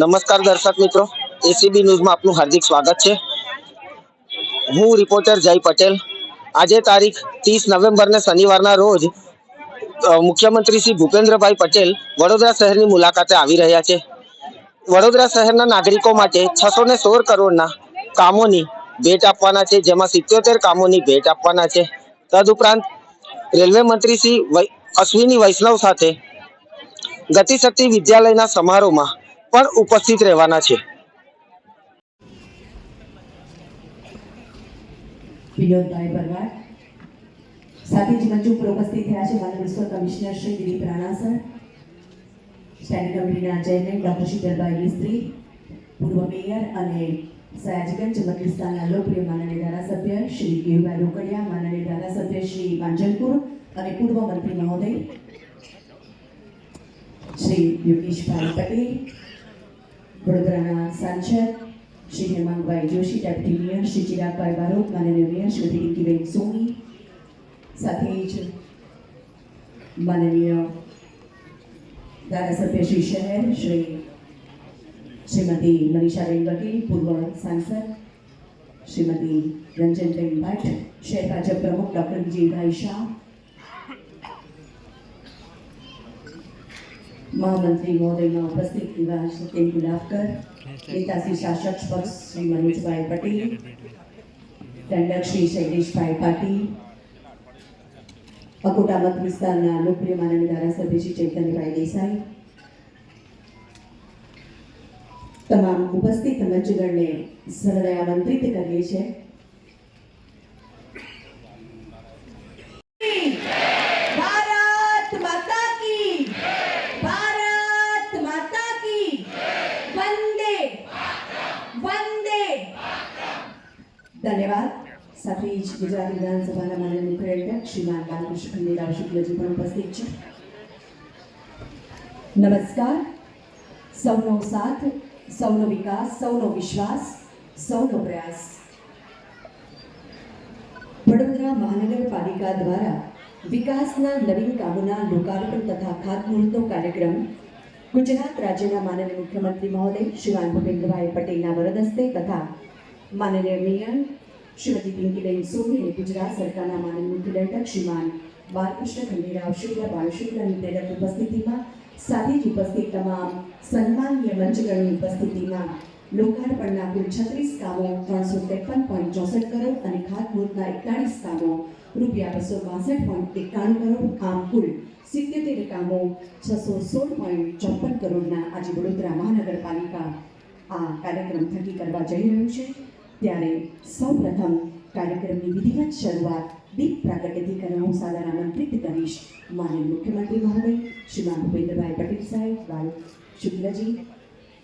નમસ્કાર દર્શક મિત્રો. એસીબી ન્યૂઝમાં આપનું હાર્દિક સ્વાગત છે. હું રિપોર્ટર જય પટેલ. આજે તારીખ ત્રીસ નવેમ્બરને શનિવારના રોજ મુખ્યમંત્રી શ્રી ભૂપેન્દ્રભાઈ પટેલ વડોદરા શહેરની મુલાકાતે આવી રહ્યા છે. વડોદરા શહેરના નાગરિકો માટે છસો ને સોળ કરોડના કામોની ભેટ આપવાના છે, જેમાં સિત્યોતેર કામોની ભેટ આપવાના છે. તદુપરાંત રેલવે મંત્રી શ્રી અશ્વિની વૈષ્ણવ સાથે ગતિશક્તિ વિદ્યાલયના સમારોહમાં પણ ઉપસ્થિત રહેવાના છે. સાથે જ મંચ ઉપર ઉપસ્થિત થયા છે માનવ commissioner Shri Dilip Rana sir standing કમિટીના ચેરમેન ડોક્ટર શીતલભાઈ મિસ્ત્રી, પૂર્વ મેયર અને સયાજગંજ મત વિસ્તારના લોકપ્રિય માનનીય ધારાસભ્ય શ્રી કેયુભાઈ રોકડિયા, માનનીય ધારાસભ્ય શ્રી પાંજલપુર અને પૂર્વ મંત્રી મહોદય શ્રી યોગેશભાઈ પટેલ, વડોદરાના સાંસદ શ્રી હેમાંગભાઈ જોશી, ડેપ્યુટી મેયર શ્રી ચિરાગભાઈ બારોટ, માનનીય મેયર શ્રી રિંકીબેન સોની, સાથે જ માનનીય ધારાસભ્ય શ્રી શહેર, શ્રી શ્રીમતી મનીષાબેન વકીલ પૂર્વ સાંસદ શ્રીમતી રંજનબેન ભટ્ટ, શહેર ભાજપ પ્રમુખ ડૉક્ટર વિજયભાઈ શાહ મહામંત્રી મહોદયમાં ઉપસ્થિત એવા સત્યેન ગુલાબકર નેતાશ્રી શાસક પક્ષ શ્રી મનોજભાઈ પટેલ દંડક શ્રી શૈલેષભાઈ પાટીલ અકોટા મત વિસ્તારના લોકપ્રિય માનનીય ધારાસભ્ય શ્રી ચૈતન્યભાઈ દેસાઈ તમામ ઉપસ્થિત મંચગણને સરદય આમંત્રિત કરીએ છીએ ભારત માતા કી ભારત માતા કી વંદે વંદે ધન્યવાદ. સાથે જ વિધાનસભાના માન્ય મુખ્ય શ્રીમાન બાલકૃષ્ણ ખંડેરાવ શુક્લજી પણ ઉપસ્થિત છે. નમસ્કાર. સૌનો સાથ, સૌનો વિકાસ, સૌનો વિશ્વાસ, સૌનો પ્રયાસ. વડોદરા મહાનગરપાલિકા દ્વારા વિકાસના નવીન કામોના લોકાર્પણ તથા ખાતમુહૂર્તનો કાર્યક્રમ ગુજરાત રાજ્યના માનનીય મુખ્યમંત્રી મહોદય શ્રીમાન ભૂપેન્દ્રભાઈ પટેલના વરદ હસ્તે તથા માનનીય મેયર શ્રીમતી પિંકીબેન સોની અને ગુજરાત સરકારના માનનીય મુખ્ય દંડક શ્રીમાન બાલકૃષ્ણ ખંડેરાવ શુક્લ બાળશુક્લની પ્રેરક ઉપસ્થિતિમાં, સાથે જ ઉપસ્થિત તમામ સન્માનીય મંચગણની ઉપસ્થિતિમાં લોકાર્પણના કુલ છત્રીસ કામો ત્રણસો ત્રેપન પોઈન્ટ ચોસઠ કરોડ અને ખાતમુહૂર્તના એકતાળીસ કામો રૂપિયા બસો બાસઠ પોઈન્ટ એકાણું કરોડ આમ કુલ સિત્યોતેર કામો છસો સોળ પોઈન્ટ ચોપન કરોડના આજે વડોદરા મહાનગરપાલિકા આ કાર્યક્રમ થકી કરવા જઈ રહ્યું છે. ત્યારે સૌપ્રથમ કાર્યક્રમની વિધિવત શરૂઆત દીપ પ્રાગટ્યથી કરવા હું સાદર આમંત્રિત કરીશ. માનનીય મુખ્યમંત્રી મહોદય, શ્રીમાન ભૂપેન્દ્રભાઈ પટેલ સાહેબ બાલ શુક્લજી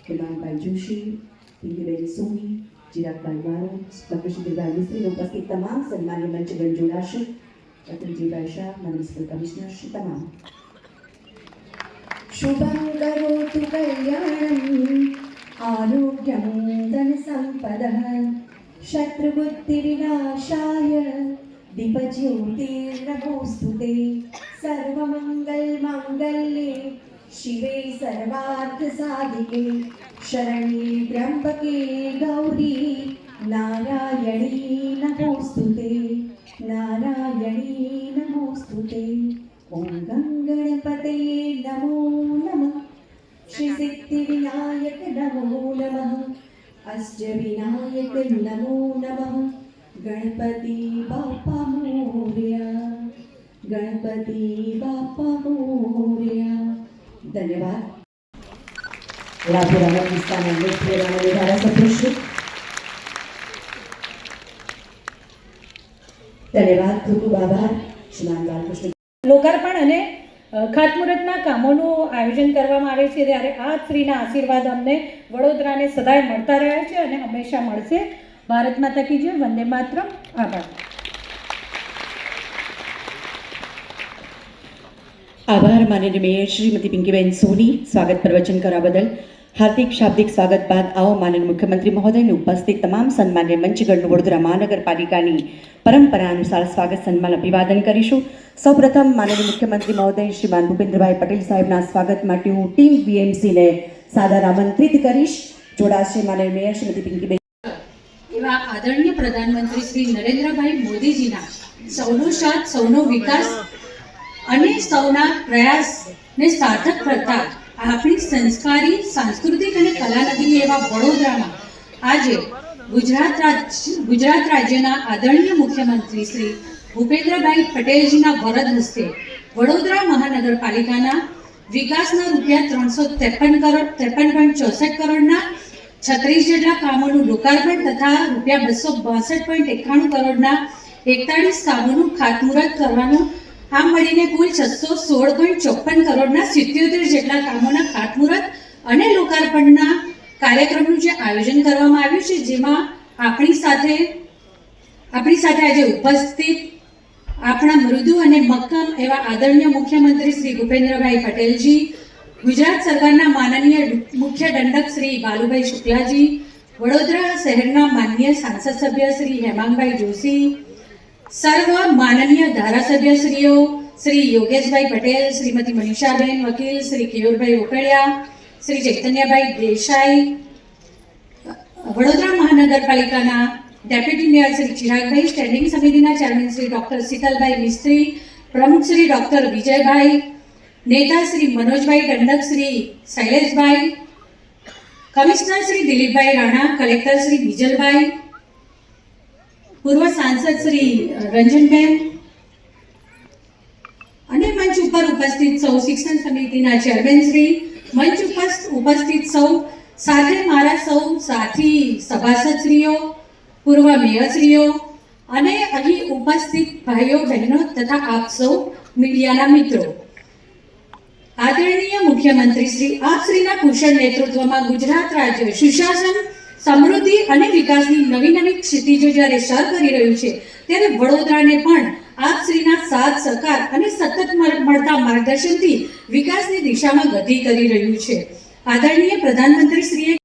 હેમાંગભાઈ જોશી, પિંકીબેન સોની, ચિરાગભાઈ મારો શિબિરભાઈ મિસ્ત્રી ઉપસ્થિત તમામ સન્માન્ય મંચગણ જોડાશે અતુલજીભાઈ શાહ, મ્યુનિસિપલ કમિશનર શ્રી તમામ. શુભમ કરોતુ કલ્યાણમ આરોગ્યમ ધન સંપદઃ शत्रुबुद्धिविनाशाय दिपज्योतिर्लभोस्तुते सर्वमङ्गलमाङ्गल्ये शिवे सर्वार्थसाधिके शरणे त्र्यम्बके गौरी नारायणी नमोऽस्तु ते नारायणी नमोऽस्तु ते ॐ गङ्गणपतये नमो नमः श्रीसिद्धिविनायक नमो नमः અષ્ટવિનાયક નમો નમઃ ગણપતિ બાપા મોર્યા ગણપતિ બાપા મોર્યા ધન્યવાદ રાધુરામ વિસ્તારના લોકપ્રિય ધારાસભ્ય છું ધન્યવાદ ખૂબ ખૂબ આભાર શ્રીમાન બાલકૃષ્ણ લોકાર્પણ અને ખાતમુહૂર્તના કામોનું આયોજન કરવામાં આવે છે ત્યારે આ સ્ત્રીના આશીર્વાદ અમને વડોદરાને સદાય મળતા રહ્યા છે અને હંમેશા મળશે. ભારત માતા કી જય, વંદે માતરમ. આભાર. આભાર. માનનીય મેયર શ્રીમતી પિંકીબેન સોની, સ્વાગત પ્રવચન કરવા બદલ. હાર્દિક શાબ્દિક સ્વાગત બાદ આવો માનન મુખ્યમંત્રી મહોદયની ઉપસ્થિત તમામ સન્માન્ય મંચગણનું વડોદરા મહાનગરપાલિકાની પરંપરા અનુસાર સ્વાગત સન્માન અભિવાદન કરીશું. સૌપ્રથમ માનનીય મુખ્યમંત્રી મહોદય શ્રીમાન ભૂપેન્દ્રભાઈ પટેલ સાહેબના સ્વાગત માટે હું ટીમ વીએમસીને સાદર આમંત્રિત કરીશ. જોડાશે માનનીય મેયર શ્રીમતી પિંકીબેન. એવા આદરણીય પ્રધાનમંત્રી શ્રી નરેન્દ્રભાઈ મોદીજીના સૌનો સાથ, સૌનો વિકાસ અને સૌના પ્રયાસને સાર્થક કરતા આપણી સંસ્કારી, સાંસ્કૃતિક અને કલાનગરી એવા વડોદરામાં આજે ગુજરાત રાજ ગુજરાત રાજ્યના આદરણીય મુખ્યમંત્રી શ્રી ભૂપેન્દ્રભાઈ પટેલજીના વરદ હસ્તે વડોદરા મહાનગરપાલિકાના વિકાસના રૂપિયા ત્રણસો ત્રેપન કરોડ, ત્રેપન પોઈન્ટ ચોસઠ કરોડના છત્રીસ જેટલા કામોનું લોકાર્પણ તથા રૂપિયા બસો બાસઠ પોઈન્ટ એકાણું કરોડના એકતાળીસ કામોનું ખાતમુહૂર્ત કરવાનું આમ મળીને કુલ છસો સોળ પોઈન્ટ ચોપન કરોડના સિત્યોતેર જેટલા કામોના ખાતમુહૂર્ત અને લોકાર્પણના કાર્યક્રમનું જે આયોજન કરવામાં આવ્યું છે, જેમાં આપણી સાથે આપણી સાથે આજે ઉપસ્થિત આપણા મૃદુ અને મક્કમ એવા આદરણીય મુખ્યમંત્રી શ્રી ભૂપેન્દ્રભાઈ પટેલજી, ગુજરાત સરકારના માનનીય મુખ્ય દંડક શ્રી બાલુભાઈ શુક્લાજી, વડોદરા શહેરના માનનીય સાંસદ સભ્ય શ્રી હેમાંગભાઈ જોશી, સર્વ માનનીય ધારાસભ્યશ્રીઓ શ્રી યોગેશભાઈ પટેલ, શ્રીમતી મનીષાબેન વકીલ, શ્રી કિયોરભાઈ ઉકળિયા શ્રી ચૈતન્યભાઈ દેસાઈ, વડોદરા મહાનગરપાલિકાના deputy mayor Shri Chiragbhai standing સમિતિના ચેરમેન શ્રી ડોક્ટર શીતલભાઈ મિસ્ત્રી પ્રમુખ શ્રી ડોક્ટર વિજયભાઈ નેતા શ્રી મનોજભાઈ દંડક શ્રી શૈલેષભાઈ કમિશનર શ્રી દિલીપભાઈ રાણા કલેક્ટર શ્રી બીજલભાઈ પૂર્વ સાંસદ શ્રી રંજનબેન અને મંચ ઉપર ઉપસ્થિત સૌ શિક્ષણ સમિતિના ચેરમેન શ્રી, મંચ ઉપર ઉપસ્થિત સૌ, સાથે મારા સૌ સાથી સભાસદશ્રીઓ પૂર્વ મેયરશ્રીઓ અને અહીં ઉપસ્થિત ભાઈઓ, બહેનો તથા આપ સૌ મીડિયાના મિત્રો. આદરણીય મુખ્યમંત્રી શ્રી આપશ્રીના કુશળ નેતૃત્વમાં ગુજરાત રાજ્ય સુશાસન, સમૃદ્ધિ અને વિકાસની નવી નવી ક્ષિતિજો જ્યારે સર કરી રહ્યું છે, ત્યારે વડોદરાને પણ આપશ્રીના સાથ, સહકાર અને સતત મળ- મળતા માર્ગદર્શનથી વિકાસની દિશામાં ગતિ કરી રહ્યું છે. આદરણીય પ્રધાનમંત્રી શ્રીએ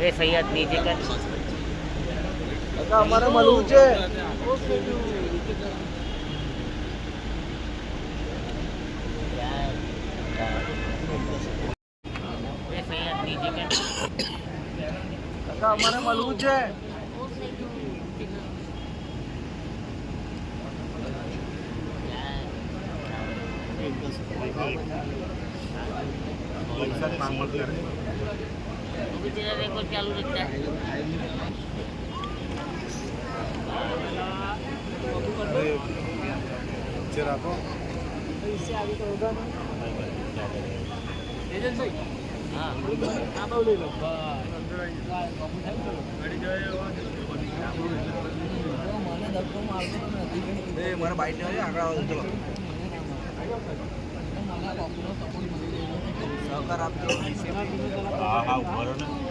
એ સૈયદ નીચે કર અમારે મળવું છે. એ સૈયદ નીચે કર અમારે મળવું છે. तो भी तेरा रेकॉर्ड चालू रखता है हाँ મારે બાઈક આગળ આવો ચલો સહકાર આપજો કેમેરામેન દાદા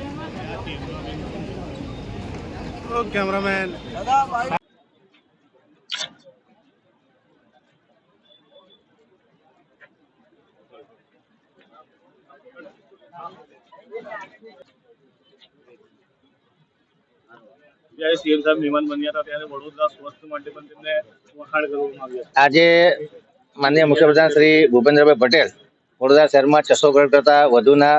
આવ્યા આજે માન્ય મુખ્યપ્રધાન શ્રી ભૂપેન્દ્રભાઈ પટેલ વડોદરા શહેરમાં છસો કરોડ કરતા વધુના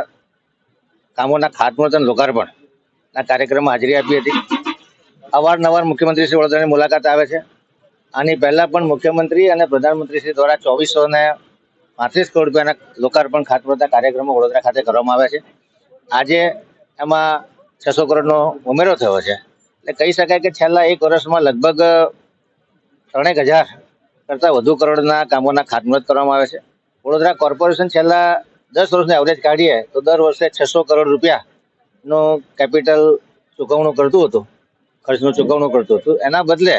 કામોના ખાતમુહૂર્ત લોકાર્પણ ના કાર્યક્રમમાં હાજરી આપી હતી. અવારનવાર મુખ્યમંત્રી શ્રી વડોદરાની મુલાકાત આવે છે. આની પહેલાં પણ મુખ્યમંત્રી અને પ્રધાનમંત્રી શ્રી દ્વારા ચોવીસો ને પાંત્રીસ કરોડ રૂપિયાના લોકાર્પણ ખાતમુહૂર્તના કાર્યક્રમો વડોદરા ખાતે કરવામાં આવ્યા છે. આજે એમાં છસો કરોડનો ઉમેરો થયો છે. એટલે કહી શકાય કે છેલ્લા એક વર્ષમાં લગભગ ત્રણેક હજાર કરતાં વધુ કરોડના કામોના ખાતમુહૂર્ત કરવામાં આવે છે. વડોદરા કોર્પોરેશન છેલ્લા દસ વર્ષની એવરેજ કાઢીએ તો દર વર્ષે છસો કરોડ રૂપિયાનું કેપિટલ ચૂકવણું કરતું હતું. ખર્ચનું ચૂકવણું કરતું હતું. એના બદલે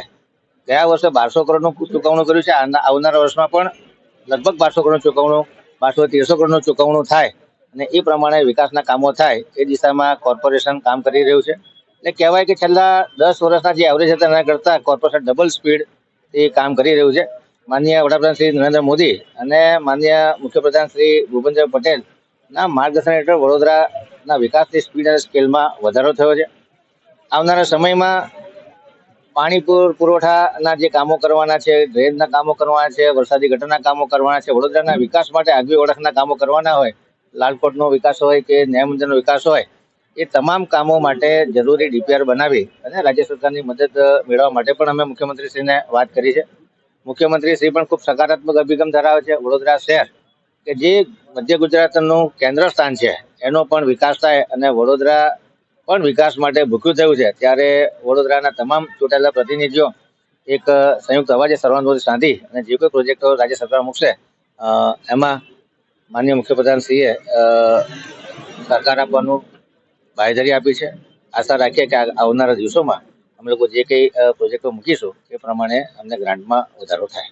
ગયા વર્ષે બારસો કરોડનું ચૂકવણું કર્યું છે. આવનારા વર્ષમાં પણ લગભગ બારસો કરોડનું ચૂકવણું, બારસો તેરસો કરોડનું ચૂકવણું થાય અને એ પ્રમાણે વિકાસના કામો થાય એ દિશામાં કોર્પોરેશન કામ કરી રહ્યું છે. એટલે કહેવાય કે છેલ્લા દસ વર્ષના જે એવરેજ હતા એના કરતાં કોર્પોરેશન ડબલ સ્પીડ એ કામ કરી રહ્યું છે. માન્ય વડાપ્રધાન શ્રી નરેન્દ્ર મોદી અને માન્ય મુખ્યપ્રધાન શ્રી ભૂપેન્દ્ર પટેલના માર્ગદર્શન હેઠળ વડોદરાના વિકાસની સ્પીડ અને સ્કેલમાં વધારો થયો છે. આવનારા સમયમાં પાણી પુરવઠાના જે કામો કરવાના છે, ડ્રેનના કામો કરવાના છે, વરસાદી ગટરના કામો કરવાના છે, વડોદરાના વિકાસ માટે આગવી ઓળખના કામો કરવાના હોય, લાલકોટનો વિકાસ હોય કે ન્યાય મંદિરનો વિકાસ હોય, એ તમામ કામો માટે જરૂરી ડીપીઆર બનાવી અને રાજ્ય સરકારની મદદ મેળવવા માટે પણ અમે મુખ્યમંત્રીશ્રીને વાત કરી છે. મુખ્યમંત્રી શ્રી પણ ખૂબ સકારાત્મક અભિગમ ધરાવે છે. વડોદરા શહેર કે જે મધ્ય ગુજરાતનું કેન્દ્ર સ્થાન છે, એનો પણ વિકાસ થાય અને વડોદરા પણ વિકાસ માટે ભૂખ્યું થયું છે. ત્યારે વડોદરાના તમામ ચૂંટાયેલા પ્રતિનિધિઓ એક સંયુક્ત અવાજે સર્વાનુભૂતિ શાંતિ અને જે કોઈ પ્રોજેક્ટો રાજ્ય સરકાર મૂકશે એમાં માનનીય મુખ્યપ્રધાનશ્રીએ સરકાર આપવાનું બાંયધરી આપી છે. આશા રાખીએ કે આવનારા દિવસોમાં અમે લોકો જે કંઈ પ્રોજેક્ટો મૂકીશું, એ પ્રમાણે અમને ગ્રાન્ટમાં વધારો થાય.